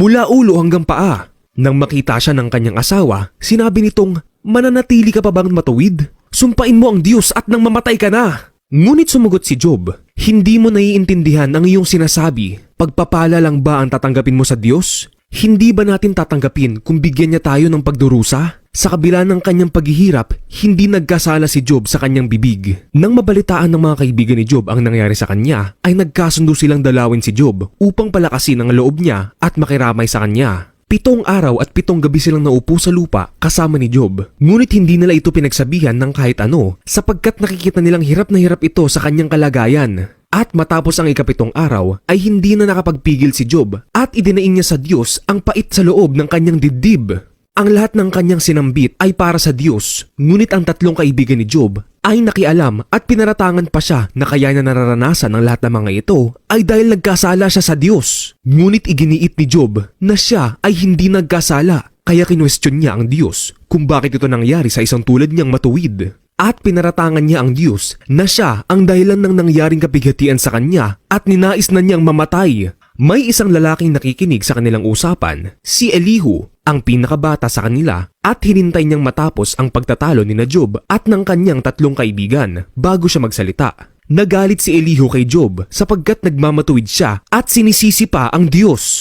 mula ulo hanggang paa. Nang makita siya ng kanyang asawa, sinabi nitong, Mananatili ka pa bang matuwid? Sumpain mo ang Diyos at nang mamatay ka na! Ngunit sumagot si Job, Hindi mo naiintindihan ang iyong sinasabi. Pagpapala lang ba ang tatanggapin mo sa Diyos? Hindi ba natin tatanggapin kung bigyan niya tayo ng pagdurusa? Sa kabila ng kanyang paghihirap, hindi nagkasala si Job sa kanyang bibig. Nang mabalitaan ng mga kaibigan ni Job ang nangyari sa kanya, ay nagkasundo silang dalawin si Job upang palakasin ang loob niya at makiramay sa kanya. Pitong araw at pitong gabi silang naupo sa lupa kasama ni Job. Ngunit hindi nila ito pinagsabihan ng kahit ano sapagkat nakikita nilang hirap na hirap ito sa kanyang kalagayan. At matapos ang ikapitong araw ay hindi na nakapagpigil si Job at idinaing niya sa Diyos ang pait sa loob ng kanyang dibdib. Ang lahat ng kanyang sinambit ay para sa Diyos, ngunit ang tatlong kaibigan ni Job ay nakialam at pinaratangan pa siya na kaya na nararanasan ng lahat ng mga ito ay dahil nagkasala siya sa Diyos. Ngunit iginiit ni Job na siya ay hindi nagkasala kaya kinwestiyon niya ang Diyos kung bakit ito nangyari sa isang tulad niyang matuwid. At pinaratangan niya ang Diyos na siya ang dahilan ng nangyaring kapighatian sa kanya at ninais na niyang mamatay. May isang lalaking nakikinig sa kanilang usapan, si Elihu, ang pinakabata sa kanila at hinintay niyang matapos ang pagtatalo ni na Job at ng kanyang tatlong kaibigan bago siya magsalita. Nagalit si Elihu kay Job sapagkat nagmamatuwid siya at sinisisi pa ang Diyos.